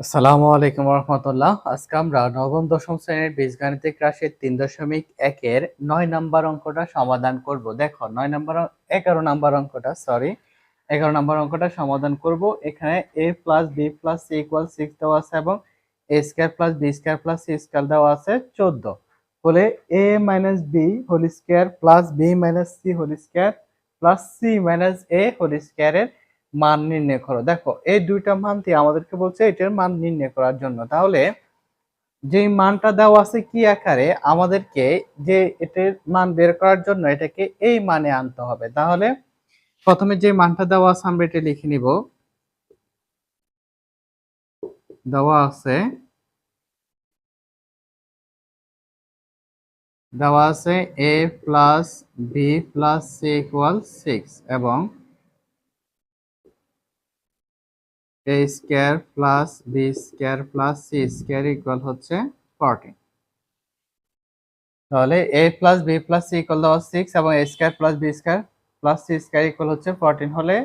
আসসালামু আলাইকুম রহমতুল্লাহ আজকে আমরা নবম, দশম শ্রেণির বীজগাণিতিক রাশির তিন দশমিক একের নয় নাম্বার অঙ্কটা সমাধান করব। দেখো, নয় নাম্বার এগারো নাম্বার অঙ্কটা সরি এগারো নাম্বার অঙ্কটা সমাধান করব। এখানে A plus B plus C equal six দেওয়া আছে এবং A square plus B square plus C square দেওয়া আছে চোদ্দ। বলে A minus B whole square plus B minus C whole square plus C minus A whole স্কোয়ারের মান নির্ণয় করো। দেখো, এই দুইটা মান দিয়ে আমাদেরকে বলছে এটার মান নির্ণয় করার জন্য। তাহলে যে মানটা দেওয়া আছে কি আকারে, আমাদেরকে যে এটার মান বের করার জন্য এটাকে এই মানে আনতে হবে। তাহলে প্রথমে যে মানটা দেওয়া আছে আমরা এটা লিখে নিব। দেওয়া আছে দেওয়া আছে A plus B plus C equal six এবং A square plus B square plus C square equal হচ্ছে ফোরটিন তাহলে A plus B plus C equal দেওয়া সিক্স এবং A square plus B square plus C square equal হচ্ছে fourteen হলে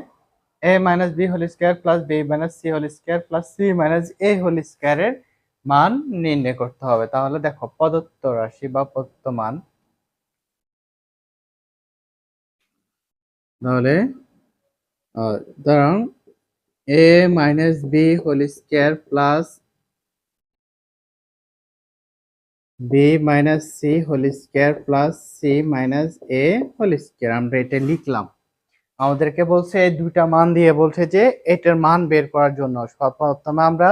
A minus B whole square plus B minus C whole square plus C minus A whole স্কোয়ারের মান নির্ণয় করতে হবে। তাহলে দেখো প্রদত্ত রাশি বা প্রদত্ত মান। তাহলে ধরুন a minus b whole square plus b minus c whole square plus c minus a whole square, আমরা এটা লিখলাম। আমাদেরকে বলছে এই মান দিয়ে বলছে যে এটার মান বের করার জন্য। প্রথমে আমরা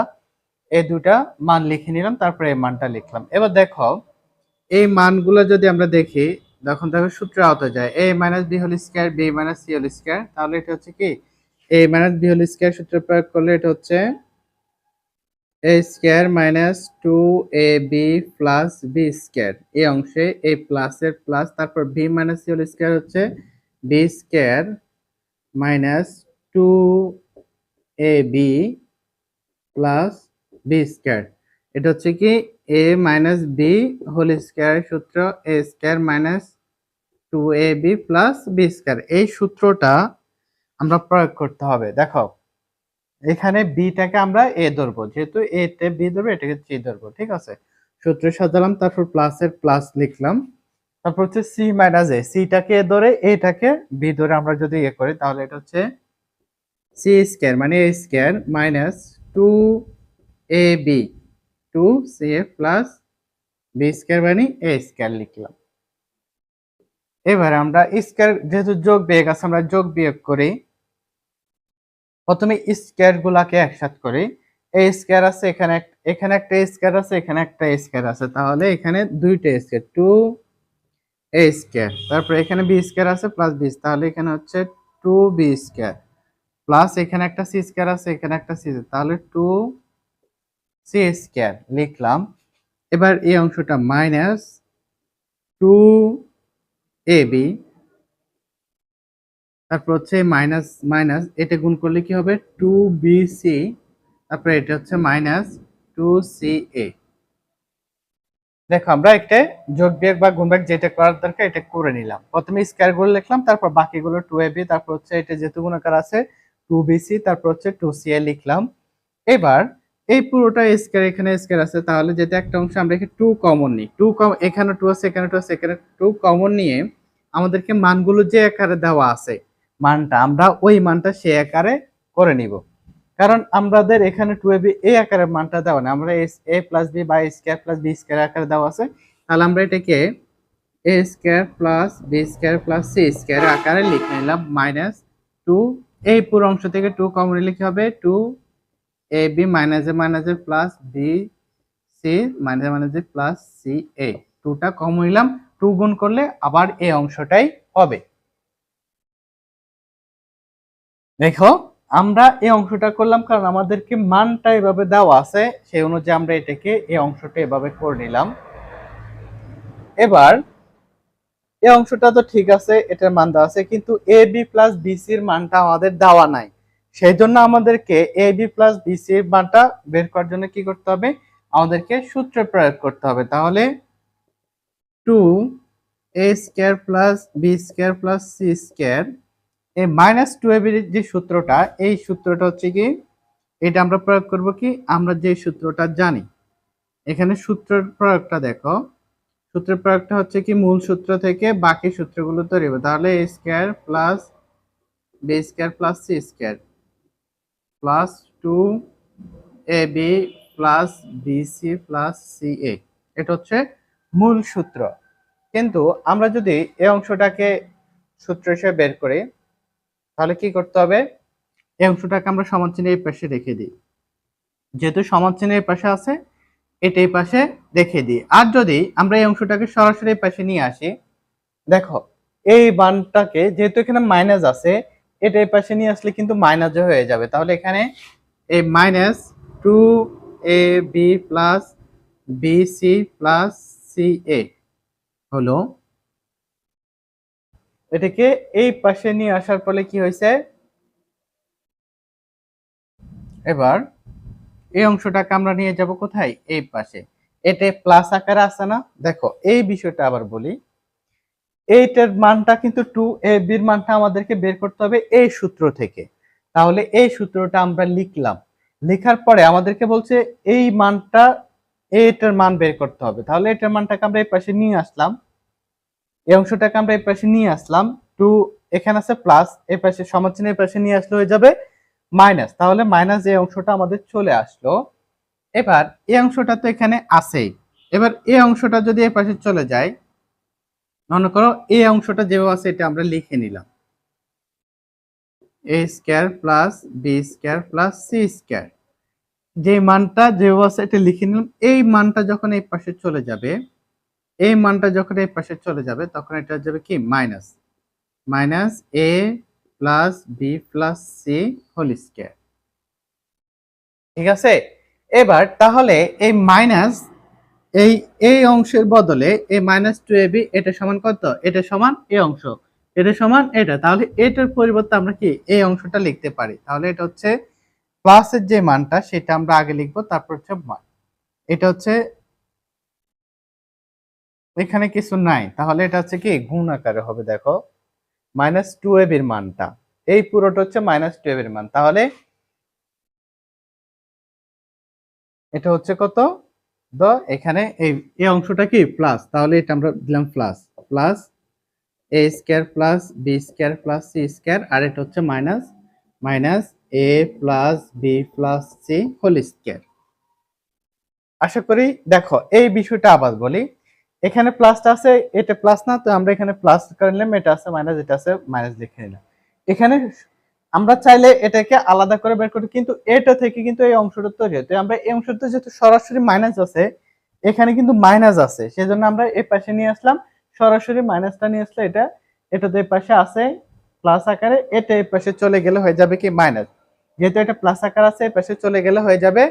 এই দুইটা মান লিখে নিলাম, তারপরে এই মানটা লিখলাম। এবার দেখো, এই মানগুলো যদি আমরা দেখি তখন দেখো সূত্র আওতা যায়। A minus B whole square b minus C whole square তাহলে এটা হচ্ছে কি? A minus B whole square সূত্র প্রয়োগ করলে এটা হচ্ছে A square minus two A B plus B square এই অংশে এ প্লাসের প্লাস তারপর B minus C whole square হচ্ছে B square minus two A B plus B square এটা হচ্ছে কি A minus B whole square সূত্র A square minus two A B plus B square এই সূত্রটা আমরা প্রয়োগ করতে হবে। দেখো, এখানে বিটাকে আমরা এ ধরবো। যেহেতু এ তে বি ধরবো, এটাকে সি ধরবো, ঠিক আছে? সূত্র সাজালাম, তারপর প্লাসের প্লাস লিখলাম। তারপর হচ্ছে সি মাইনাস এ সিটাকে এ ধরে এটাকে বি ধরে আমরা যদি এ করি, তাহলে এটা হচ্ছে সি স্কোয়ার মানে A square minus two A B two C A plus B square মানে এ স্কোয়ার লিখলাম। এবার আমরা স্কোয়ার যেহেতু যোগ বিয়োগ আছে, আমরা যোগ বিয়োগ করি। প্রথমে স্কোয়ার গুলাকে একসাথ করি। এই স্কোয়ার আছে, এখানে এখানে একটা স্কোয়ার আছে, এখানে একটা স্কোয়ার আছে। তাহলে এখানে দুইটা স্কোয়ার টু এ স্কোয়ার তারপর এখানে বি স্কোয়ার আছে প্লাস বি তাহলে এখানে হচ্ছে টু বি স্কোয়ার প্লাস এখানে একটা সি স্কোয়ার আছে, এখানে একটা সি তাহলে টু সি স্কোয়ার লিখলাম। এবার এই অংশটা মাইনাস টু এ বি তারপর হচ্ছে মাইনাস মাইনাস এটা গুণ করলে কি হবে? টু বি সি তারপরে এটা হচ্ছে মাইনাস টু সি এ দেখো, আমরা একটা যোগ বিয়োগ বা গুণভাগ যেটা করার দরকার, এটা করে নিলাম। প্রথমে স্কয়ারগুলো লিখলাম, তারপর বাকিগুলো টু এ বি তারপর হচ্ছে এটা যেহেতু গুণাকার আছে টু বি সি তারপর হচ্ছে টু সি এ লিখলাম। এবার, এই পুরোটা স্কয়ার এখানে স্কয়ার আছে, তাহলে যেটা একটা অংশ আমরা টু কমন নিই। টু কম এখানে টু আছে, এখানে টু আছে, এখানে টু কমন নিয়ে আমাদেরকে মানগুলো যে আকারে দেওয়া আছে মানটা আমরা ওই মানটা সে আকারে করে নিব। কারণ আমাদের এখানে টু এবি এ আকারের মানটা দেওয়া নেই। আমরা এস এ প্লাস বি বা স্কোয়ার প্লাস বি স্কোয়ার আকারে দেওয়া আছে। তাহলে আমরা এটাকে A square plus B square plus C square আকারে লিখে নিলাম মাইনাস টু এই পুরো অংশ থেকে টু কমন লিখে হবে? টু এ বি মাইনাসে মাইনাসে প্লাস বি সি মাইনাসে মাইনাসে প্লাস সি এ টুটা কমন নিলাম। টু গুণ করলে আবার এই অংশটাই হবে। দেখো, আমরা এই অংশটা করলাম কারণ আমাদেরকে মানটা এভাবে দেওয়া আছে, সেই অনুযায়ী আমরা এটাকে এই অংশটা এভাবে করে নিলাম। এবার, এই অংশটা তো ঠিক আছে, এটার মান দেওয়া আছে, কিন্তু এ, বি প্লাস বিসির মানটা আমাদের দেওয়া নাই। সেই জন্য আমাদেরকে এ, বি প্লাস বিসির মানটা বের করার জন্য কি করতে হবে? আমাদেরকে সূত্র প্রয়োগ করতে হবে। তাহলে, two A square plus B square plus C square এই মাইনাস টু এর যে সূত্রটা, এই সূত্রটা হচ্ছে কি, এটা আমরা প্রয়োগ করব কি, আমরা যে সূত্রটা জানি। এখানে সূত্রের প্রয়োগটা দেখো। সূত্রের প্রয়োগটা হচ্ছে কি, মূল সূত্র থেকে বাকি সূত্রগুলো তৈরি হবে। তাহলে A square plus B square plus C square plus two A B plus B C plus C A এটা হচ্ছে মূল সূত্র। কিন্তু আমরা যদি এই অংশটাকে সূত্র হিসেবে বের করি তাহলে কি করতে হবে? এই অংশটাকে আমরা সমান চিহ্নের পাশে রেখে দিই। যেহেতু সমান চিহ্নের পাশে আছে, এটা এই পাশে রেখে দিই। আর যদি আমরা এই অংশটাকে সরাসরি পাশে নিয়ে আসি, দেখো, এই বানটাকে যেহেতু এখানে মাইনাস আছে, এটা এই পাশে নিয়ে আসলে কিন্তু মাইনাস হয়ে যাবে। তাহলে এখানে এই minus two A B plus B C plus C A হলো এটাকে এই পাশে নিয়ে আসার ফলে কি হয়েছে? এবার এই অংশটাকে আমরা নিয়ে যাব কোথায়? এই পাশে। এটা প্লাস আকারে আছে না? দেখো, এই বিষয়টা আবার বলি। এইটার মানটা কিন্তু টু এ বির মানটা আমাদেরকে বের করতে হবে এই সূত্র থেকে। তাহলে এই সূত্রটা আমরা লিখলাম। লেখার পরে আমাদেরকে বলছে এই মানটা এটার মান বের করতে হবে। তাহলে এটার মানটাকে আমরা এই পাশে নিয়ে আসলাম। এই অংশটাকে আমরা এই পাশে নিয়ে আসলাম। টু এখানে আছে প্লাস এই পাশে সমাচ্ছিন্ন এই পাশে নিয়ে আসলে হয়ে যাবে মাইনাস তাহলে মাইনাস এই অংশটা আমাদের চলে আসলো। এবার এই অংশটা তো এখানে আছেই। এবার এই অংশটা যদি এই পাশে চলে যায়, মনে করো এই অংশটা যেভাবে আছে এটা আমরা লিখে নিলাম। A square plus B square plus C square যে মানটা যেভাবে আছে এটা লিখে নিলাম। এই মানটা যখন এই পাশে চলে যাবে এই মানটা যখন এই পাশে চলে যাবে, তখন এটা যাবে কি? Minus. Minus A plus B plus C whole square. ঠিক আছে? এবার তাহলে এই মাইনাস এই এই অংশের বদলে এই মাইনাস টু এ বি, এটা সমান কত? এটা সমান এই অংশ। এটা সমান এটা। তাহলে এটার পরিবর্তে আমরা কি এই অংশটা লিখতে পারি? তাহলে এটা হচ্ছে প্লাসের যে মানটা, সেটা আমরা আগে লিখব, তারপর হচ্ছে মান এটা হচ্ছে এখানে কিছু নাই। তাহলে এটা হচ্ছে কি? গুণ আকারে হবে, দেখো। মাইনাস টু এর মানটা। এই পুরোটা হচ্ছে মাইনাস টু এর মান। তাহলে এটা হচ্ছে কত? দ, এখানে এই এই অংশটা কি? প্লাস তাহলে এটা আমরা দিলাম plus plus A square plus B square plus C square আর এটা হচ্ছে minus minus A plus B plus C whole square আশা করি, দেখো, এই বিষয়টা আবার বলি। এখানে প্লাসটা আছে, এটা প্লাস না, তো আমরা এখানে প্লাস করে নিলাম, এটা আছে মাইনাস এটা আছে মাইনাস লিখে নিলাম। এখানে আমরা চাইলে এটাকে আলাদা করে বের করি, কিন্তু এটা থেকে কিন্তু এই অংশটা তৈরি হতো আমরা এই অংশটা যেহেতু সরাসরি মাইনাস আছে, এখানে কিন্তু মাইনাস আছে, সেজন্য আমরা এই পাশে নিয়ে আসলাম, সরাসরি মাইনাসটা নিয়ে আসলে এটা এটা তো এই পাশে আছে প্লাস আকারে, এটা এই পাশে চলে গেলে হয়ে যাবে কি মাইনাস যেহেতু এটা প্লাস আকার আছে, এই পাশে চলে গেলে হয়ে যাবে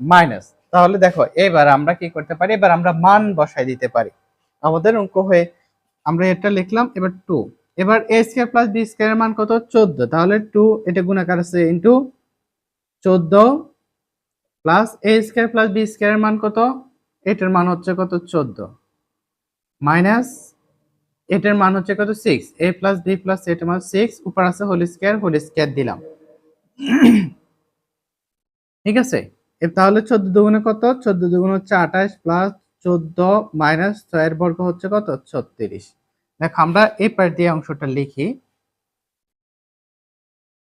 মাইনাস তাহলে দেখো, এবার আমরা কি করতে পারি? এবার আমরা মান বসাই দিতে পারি। আমাদের অঙ্ক হয়ে, আমরা এটা লিখলাম, এবার টু এবার এ স্কোয়ার প্লাস বি স্কোয়ারের মান কত? চোদ্দ। তাহলে টু এটা গুণাকার আছে ইন্টু চোদ্দ plus A square plus B স্কোয়ারের মান কত? এটার মান হচ্ছে কত? চোদ্দ। মাইনাস এটার মান হচ্ছে কত? Six A plus B plus এটার মান সিক্স উপর আছে হোল স্কোয়ার হোল স্কোয়ার দিলাম। ঠিক আছে? তাহলে চোদ্দ দুগুণে কত? চোদ্দ দুগুণ হচ্ছে আঠাশ প্লাস চোদ্দ মাইনাস ছয়ের বর্গ হচ্ছে কত? ছত্রিশ। দেখো, আমরা এই পাশ দিয়ে অংশটা লিখি।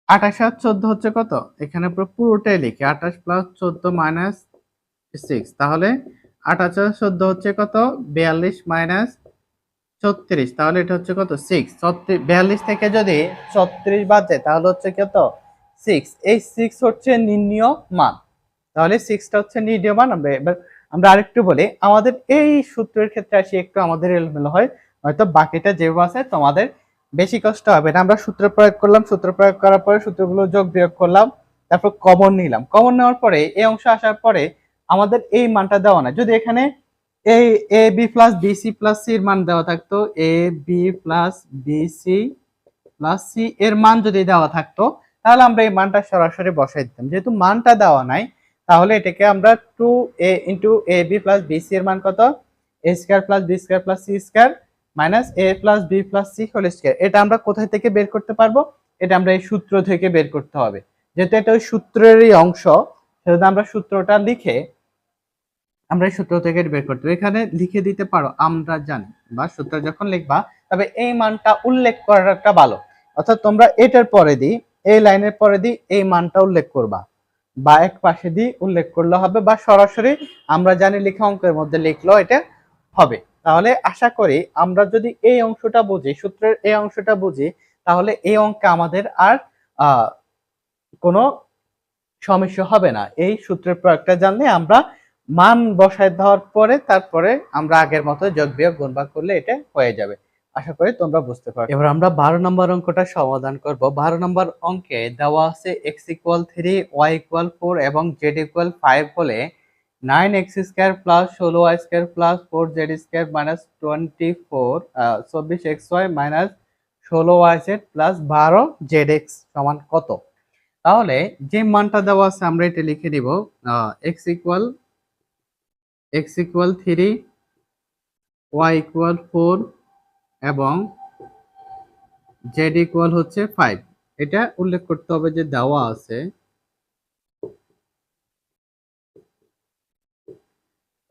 আঠাশ আর চোদ্দ হচ্ছে কত? এখানে পুরো পুরোটাই লিখি। আঠাশ প্লাস চোদ্দ মাইনাস সিক্স তাহলে আঠাশ আর চোদ্দ হচ্ছে কত? বিয়াল্লিশ মাইনাস ছত্রিশ। তাহলে এটা হচ্ছে কত? সিক্স ছত্রিশ বিয়াল্লিশ থেকে যদি ছত্রিশ বাদ যায় তাহলে হচ্ছে কত? সিক্স এই সিক্স হচ্ছে নির্ণীয় মান। তাহলে সিক্সটা হচ্ছে নির্ণীয় মান আমরা এবার, আমরা আরেকটু বলি, আমাদের এই সূত্রের ক্ষেত্রে আসি একটু আমাদের এলোমেলো হয়, হয়তো বাকিটা যেভাবে আছে তোমাদের বেশি কষ্ট হবে না। আমরা সূত্র প্রয়োগ করলাম, সূত্র প্রয়োগ করার পরে সূত্রগুলো যোগ বিয়োগ করলাম, তারপর কমন নিলাম। কমন নেওয়ার পরে এই অংশ আসার পরে আমাদের এই মানটা দেওয়া না যদি এখানে এই A, B plus B, C plus C এর মান দেওয়া থাকতো, A, B plus B, C plus C এর মান যদি দেওয়া থাকতো, তাহলে আমরা এই মানটা সরাসরি বসাই দিতাম। যেহেতু মানটা দেওয়া নাই তাহলে এটাকে আমরা two A into A B plus B C এর মান কত? A square plus B square plus C square minus A plus B plus C whole square এটা আমরা কোথায় থেকে বের করতে পারব? এটা আমরা এই সূত্র থেকে বের করতে হবে। যেহেতু এটা ওই সূত্রেরই অংশ, সেজন্য আমরা সূত্রটা লিখে, আমরা এই সূত্র থেকে বের করতে। এখানে লিখে দিতে পারো, আমরা জানি, বা সূত্র যখন লিখবা, তবে এই মানটা উল্লেখ করাটা ভালো। অর্থাৎ তোমরা এটার পরে দি, এই লাইনের পরে দি, এই মানটা উল্লেখ করবা। বা এক পাশে দিয়ে উল্লেখ করলে হবে বা সরাসরি আমরা জানি লেখা অঙ্কের মধ্যে লিখলেও এটা হবে। তাহলে আশা করি আমরা যদি এই অংশটা বুঝি, সূত্রের এই অংশটা বুঝি, তাহলে এই অঙ্কে আমাদের আর কোনো সমস্যা হবে না। এই সূত্রের প্রয়োগটা জানলে আমরা মান বসায় দেওয়ার পরে তারপরে আমরা আগের মতো যোগ বিয়োগ গুণ ভাগ করলে এটা হয়ে যাবে। আশা করি তোমরা বুঝতে পারো এবার আমরা বারো নম্বর অঙ্কটা সমাধান করব। বারো নম্বর অঙ্কে দেওয়া আছে X equal three Y equal four এবং জেড ইকুয়াল ফাইভ হলে নাইন এক্স স্কোয়ার প্লাস ষোলো Y square plus four Z square minus twenty four চব্বিশ এক্স ওয়াই মাইনাস ষোলো ওয়াই জেড প্লাস বারো জেড এক্স সমান কত? তাহলে যে মানটা দেওয়া আছে আমরা এটা লিখে নিব X equal X equal three Y equal four এবং জেড ইকুয়াল হচ্ছে ফাইভ এটা উল্লেখ করতে হবে যে দেওয়া আছে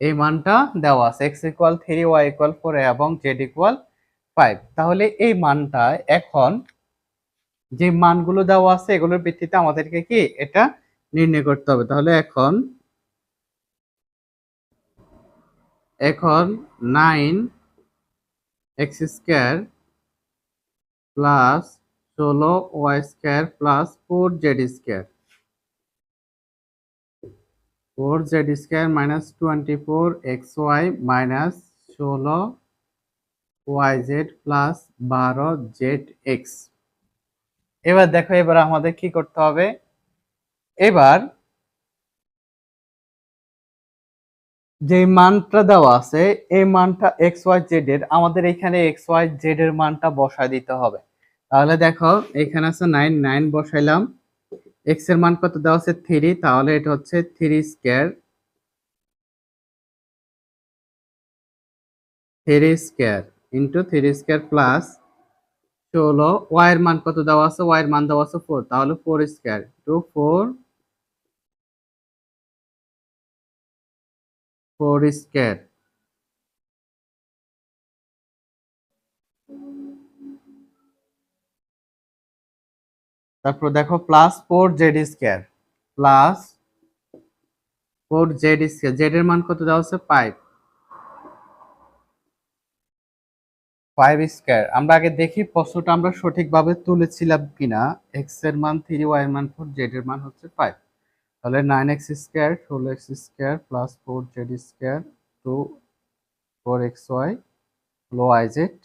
এই মানটা দেওয়া আছে। X equal three Y equal four এবং জেড ইকুয়াল ফাইভ তাহলে এই মানটা এখন যে মানগুলো দেওয়া আছে এগুলোর ভিত্তিতে আমাদেরকে কি এটা নির্ণয় করতে হবে। তাহলে এখন এখন নাইন এক্স স্কোয়ার প্লাস ষোলো Y square plus four Z square. Four Z square minus twenty four X Y minus ষোলো ওয়াই জেড প্লাস বারো জেড এক্স। এবার দেখো, এবার আমাদের কি করতে হবে? এবার যে মানটা দেওয়া আছে, এই মানটা এক্স ওয়াই জেড এর, আমাদের এখানে এক্স ওয়াই জেড এর মানটা বসায় দিতে হবে। তাহলে দেখো, এখানে আছে নাইন নাইন বসাইলাম। এক্সের মান কত দেওয়া আছে? থ্রি। তাহলে এটা হচ্ছে three square three square into three square plus ষোলো। ওয়াই এর মান কত দেওয়া আছে? ওয়াই এর মান দেওয়া আছে ফোর। তাহলে four square two four four তারপর দেখো plus four z square plus four z square z এর মান কত দেওয়া আছে ফাইভ ফাইভ স্কোয়ার আমরা আগে দেখি প্রশ্নটা আমরা সঠিকভাবে তুলেছিলাম কিনা। এক্সের মান থ্রি ওয়াই এর মান ফোর জেড এর মান হচ্ছে ফাইভ তাহলে নাইন এক্স স্কোয়ার ষোলো x square plus four z square two four x y লো আই জেড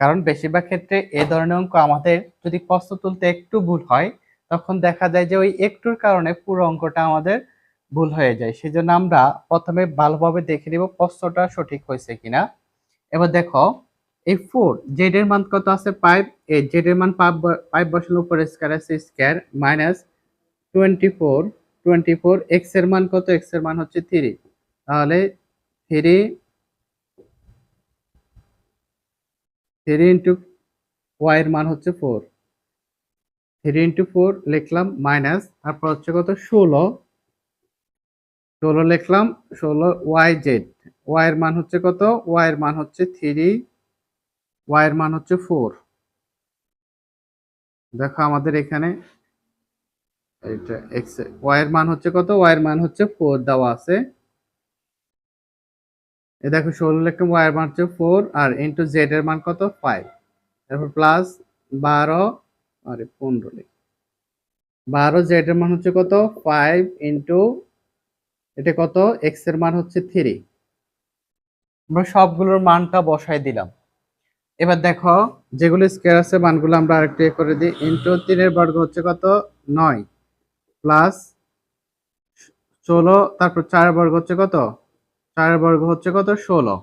কারণ বেশিরভাগ ক্ষেত্রে এ ধরনের অঙ্ক আমাদের যদি প্রশ্ন তুলতে একটু ভুল হয়, তখন দেখা যায় যে ওই একটুর কারণে পুরো অঙ্কটা আমাদের ভুল হয়ে যায়। সেজন্য আমরা প্রথমে ভালোভাবে দেখে নিব প্রশ্নটা সঠিক হয়েছে কিনা। এবার দেখো, এই ফোর জেড এর মান কত আছে? পাইপ এই জেড এর মান পাইপ বসানোর উপর স্কয়ার আছে square minus twenty four twenty four এক্সের মান কত? এক্সের মান হচ্ছে থ্রি তাহলে থ্রি থ্রি ইন্টু ওয়াই এর মান হচ্ছে ফোর থ্রি ইন্টু ফোর লিখলাম মাইনাস তারপর হচ্ছে কত? ষোলো। ষোলো লিখলাম, ষোলো ওয়াই জেড ওয়াই এর মান হচ্ছে কত? ওয়াই এর মান হচ্ছে থ্রি ওয়াই এর মান হচ্ছে ফোর দেখো আমাদের এখানে এটা এক্স ওয়াই এর মান হচ্ছে কত? ওয়াই এর মান হচ্ছে ফোর দেওয়া আছে। এ দেখো, ষোলো লিখলাম ওয়াই এর মান হচ্ছে ফোর আর ইন্টু জেড এর মান কত? ফাইভ তারপর প্লাস বারো, আরে পনেরো লিখ। বারো জেড এর মান হচ্ছে কত? ফাইভ ইন্টু এটা কত? এক্সের মান হচ্ছে থ্রি আমরা সবগুলোর মানটা বসাই দিলাম। এবার দেখো, যেগুলো স্কোয়ার আছে, মানগুলো আমরা আরেকটু করে দিই। ইন্টু তিনের বর্গ হচ্ছে কত? নয়। প্লাস ষোলো, তারপর চার বর্গ হচ্ছে কত? চার বর্গ হচ্ছে কত? ষোলো।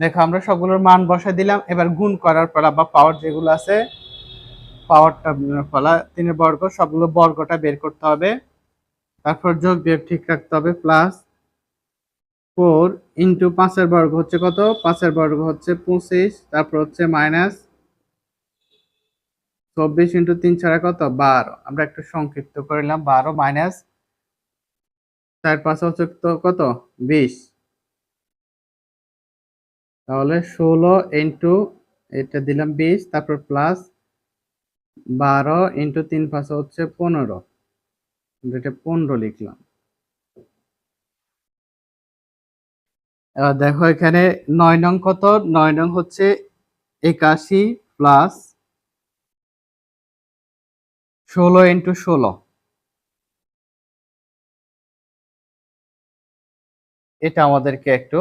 দেখো, আমরা সবগুলোর মান বসাই দিলাম। এবার গুণ করার ফলা বা পাওয়ার যেগুলো আছে পাওয়ারটা ফলা তিনের বর্গ, সবগুলো বর্গটা বের করতে হবে। তারপর যোগ বিয়োগ ঠিক রাখতে হবে প্লাস ফোর ইন্টু পাঁচের বর্গ হচ্ছে কত? পাঁচের বর্গ হচ্ছে পঁচিশ, তারপর হচ্ছে মাইনাস চব্বিশ ইন্টু তিন ছাড়া কত? বারো। আমরা একটু সংক্ষিপ্ত করলাম বারো মাইনাস চার পাঁচ কত? বিশ। তাহলে ষোলো ইন্টু, এটা দিলাম বিশ, তারপর প্লাস বারো ইন্টু তিন পাঁচ হচ্ছে পনেরো। এটা পনেরো লিখলাম। দেখো এখানে নয় নং কত? নয় নং হচ্ছে একাশি প্লাস ষোলো ইন্টু ষোলো। এটা আমাদেরকে একটু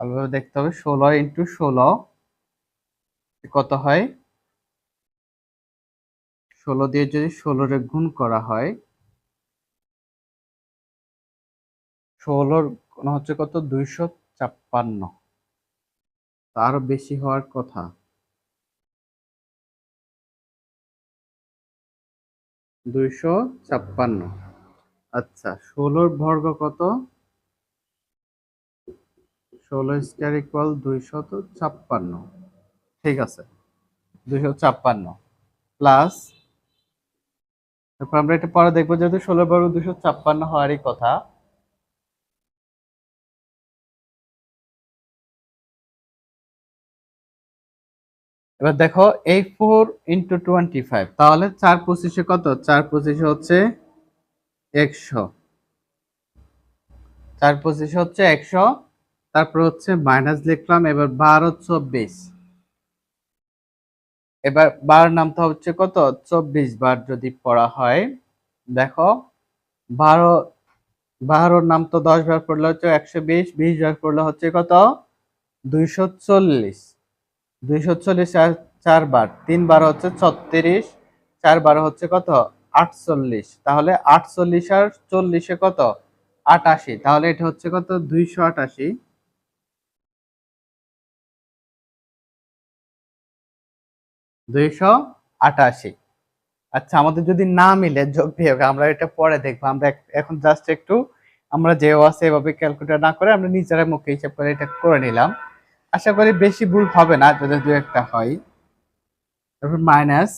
ভালোভাবে দেখতে হবে। ষোলো ইন্টু ষোলো, কত হয়? ষোলো দিয়ে যদি ষোলোরে গুণ করা হয়, ষোলোর হচ্ছে কত? দুইশো ছাপ্পান্ন। তারও বেশি হওয়ার কথা। দুইশো ছাপ্পান্ন। আচ্ছা ষোলোর বর্গ কত? ষোলো স্কোয়ার ইকুয়াল দুইশত ছাপ্পান্ন। ঠিক আছে, দুইশো ছাপ্পান্ন প্লাস তারপর আমরা এটা পরে দেখব যেহেতু ষোলো বর্গ দুশো ছাপ্পান্ন হওয়ারই কথা। এবার দেখো এই ফোর ইন্টু টোয়েন্টি ফাইভ তাহলে চার পঁচিশে কত? চার পঁচিশে হচ্ছে একশো। চার পঁচিশে হচ্ছে একশো, তারপর হচ্ছে মাইনাস লিখলাম, এবার বারো চব্বিশ। এবার বার নামটা হচ্ছে কত? চব্বিশ বার যদি পড়া হয়, দেখো, বারো বারোর নাম তো দশ বার পড়লে হচ্ছে একশো বিশ বিশ বার পড়লে হচ্ছে কত? দুইশো চল্লিশ। দুইশো চল্লিশ আর চার বার তিন বার হচ্ছে ছত্রিশ চার বার হচ্ছে কত? আটচল্লিশ। তাহলে আটচল্লিশ আর চল্লিশে কত? আটাশি। তাহলে এটা হচ্ছে কত? দুইশো আটাশি। দুইশো আটাশি। আচ্ছা আমাদের যদি না মিলে যোগ বিয়োগ, আমরা এটা পরে দেখব। আমরা এখন জাস্ট একটু আমরা যে আছে এভাবে ক্যালকুলেট না করে আমরা নিজেরা মুখে হিসাব করে এটা করে নিলাম। আশা করি বেশি ভুল হবে না যদি দু একটা হয়। তারপর মাইনাস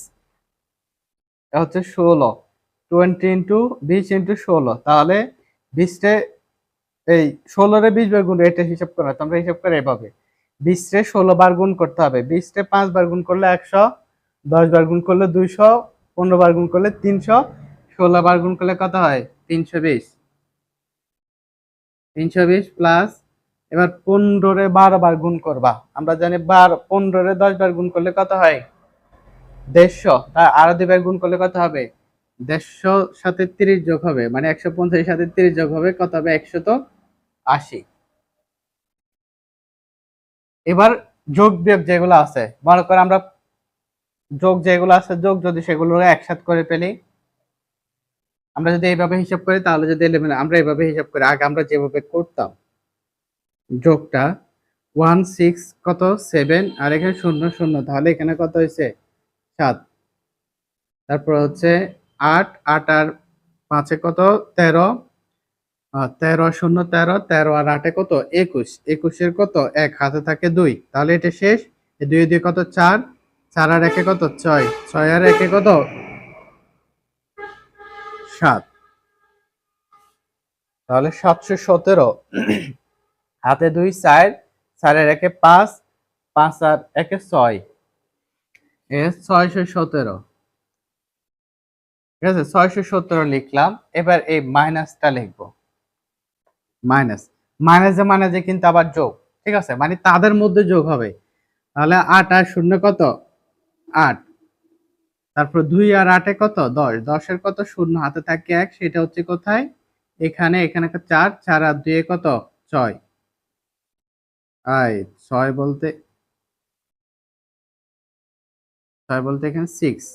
হচ্ছে ষোলো। টোয়েন্টি ইন্টু বিশ ইন্টু ষোলো। তাহলে বিশটে এই ষোলোরে বিশ বার গুণ, এটা হিসাব করা, তোমরা হিসাব করে এভাবে। বিশটে ষোলো বার গুণ করতে হবে। বিশটে পাঁচ বার গুণ করলে একশো, দশ বার গুণ করলে দুইশো, পনেরো বার গুণ করলে তিনশো, ষোলো বার গুণ করলে কত হয়? তিনশো বিশ। তিনশো বিশ প্লাস এবার পনেরোরে বারো বার গুণ করবা। আমরা জানি বার, পনেরোরে দশ বার গুণ করলে কত হয়? দেড়শো। তার আরও দুবার গুণ করলে কত হবে? দেড়শো সাথে তিরিশ যোগ হবে মানে একশো পঞ্চাশ সাথে তিরিশ যোগ হবে, কত হবে? একশো তো আশি। এবার যোগ বিয়োগ যেগুলো আছে, মনে করে আমরা যোগ যেগুলো আছে, যোগ যদি সেগুলো একসাথ করে ফেলি, আমরা যদি এইভাবে হিসাব করি, তাহলে যদি আমরা এইভাবে হিসাব করি, আগে আমরা যেভাবে করতাম। যোগটা ওয়ান সিক্স কত? সেভেন। আর এখানে শূন্য শূন্য। তাহলে এখানে কত হয়েছে? সাত। তারপর হচ্ছে আট। আট আর পাঁচে কত? তেরো। তেরো শূন্য, তেরো। তেরো আর আটে কত? একুশ। একুশের কত? এক। হাতে থাকে দুই। তাহলে এটা শেষ। দুই দুই কত? চার। চার আর একে কত? ছয়। ছয় আর একে কত? সাত। তাহলে সাতশো সতেরো। হাতে দুই, চার, চারের একে পাঁচ পাঁচ আর একে ছয়। এ ছয়শো সতেরো। ঠিক আছে, ছয়শো সতেরো লিখলাম। এবার এই মাইনাসটা লিখব। মাইনাস। মাইনাসে মাইনাসে কিন্তু আবার যোগ। ঠিক আছে মানে তাদের মধ্যে যোগ হবে। তাহলে আট আর শূন্য কত? আট। তারপর দুই আর আটে কত? দশ। দশের কত? শূন্য। হাতে থাকে এক, সেটা হচ্ছে কোথায়? এখানে এখানে চার চার আর দুয়ে কত? ছয়। আই ছয় বলতে ছয় বলতে এখানে সিক্স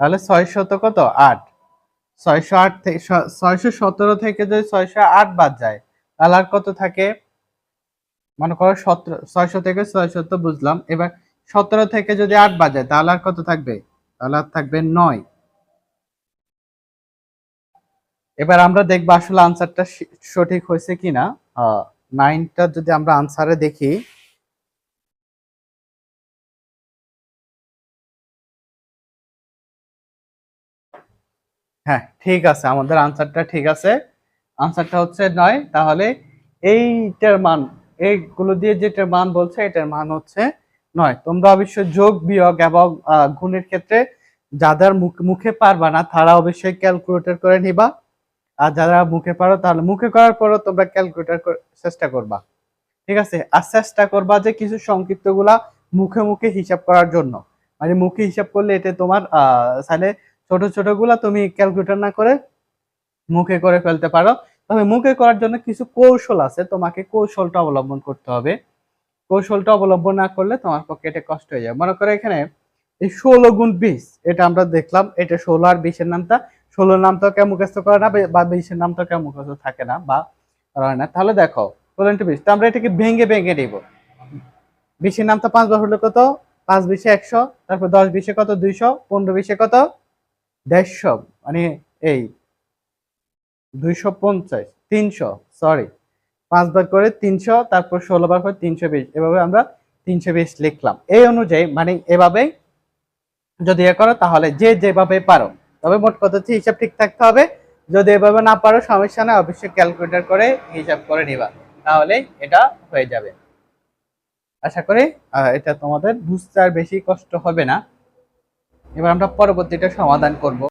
তাহলে ছয় শত কত? আট। ছয়শো আট থেকে ছয়শো সতেরো থেকে যদি ছয়শো আট বাদ যায়, তাহলে আর কত থাকে? মনে করো সতেরো, ছয়শো থেকে ছয়শো তো বুঝলাম। এবার সতেরো থেকে যদি আট বাদ যায়, তাহলে আর কত থাকবে? তাহলে আর থাকবে নয়। এবার আমরা দেখব আসলে আনসারটা সঠিক হয়েছে কিনা। নাইনটা যদি আমরা আনসারে দেখি হ্যাঁ ঠিক আছে, আমাদের আনসারটা ঠিক আছে। আনসারটা হচ্ছে নয়, তাহলে এইটার মান, এইগুলো দিয়ে যেটার মান বলছে, এটার মান হচ্ছে নয়। তোমরা অবশ্যই যোগ, বিয়োগ এবং গুণের ক্ষেত্রে যাদের মুখে পারবা না, তারা অবশ্যই ক্যালকুলেটর করে নিবা। আর যারা মুখে পারো তাহলে, মুখে করার পরও তোমরা ক্যালকুলেটর চেষ্টা করবা। ঠিক আছে? আর চেষ্টা করবা যে কিছু সংক্ষিপ্তগুলা মুখে মুখে হিসাব করার জন্য। মানে মুখে হিসাব করলে এটা তোমার তাহলে ছোট ছোটগুলা তুমি ক্যালকুলেটর না করে মুখে করে ফেলতে পারো। তবে মুখে করার জন্য কিছু কৌশল আছে, তোমাকে কৌশলটা অবলম্বন করতে হবে। কৌশলটা অবলম্বন না করলে তোমার পক্ষে এটা কষ্ট হয়ে যাবে। মনে করো এখানে এই ষোলো গুণ বিশ, এটা আমরা দেখলাম, এটা ষোলো আর বিশের নামটা। ষোলোর নাম তো কেউ মুখস্থ করে না, বা বিশের নাম তো কেউ মুখস্থ থাকে না, বা হয় না। তাহলে দেখো, ষোলো ইন্টু বিশ, তো আমরা এটাকে ভেঙে ভেঙে নিব। বিশের নাম নামটা পাঁচবার হলো কত? পাঁচ বিশে একশো, তারপর দশ বিশে কত? দুইশো, পনেরো বিশে কত? দেড়শো মানে এই দুইশো পঞ্চাশ, তিনশো সরি পাঁচবার করে তিনশো, তারপর ষোলো বার করে তিনশো বিশ। এভাবে আমরা তিনশো বিশ লিখলাম। এই অনুযায়ী মানে এভাবেই যদি এ করো, তাহলে যে যেভাবে পারো। তবে মোট কত হচ্ছে হিসাব ঠিক থাকতে হবে। যদি এভাবে না পারো, সমস্যা নেই, অবশ্যই ক্যালকুলেটার করে হিসাব করে নিবা। তাহলে এটা হয়ে যাবে। আশা করি এটা তোমাদের বুঝতে আর বেশি কষ্ট হবে না। এবার আমরা পরবর্তীটা সমাধান করব।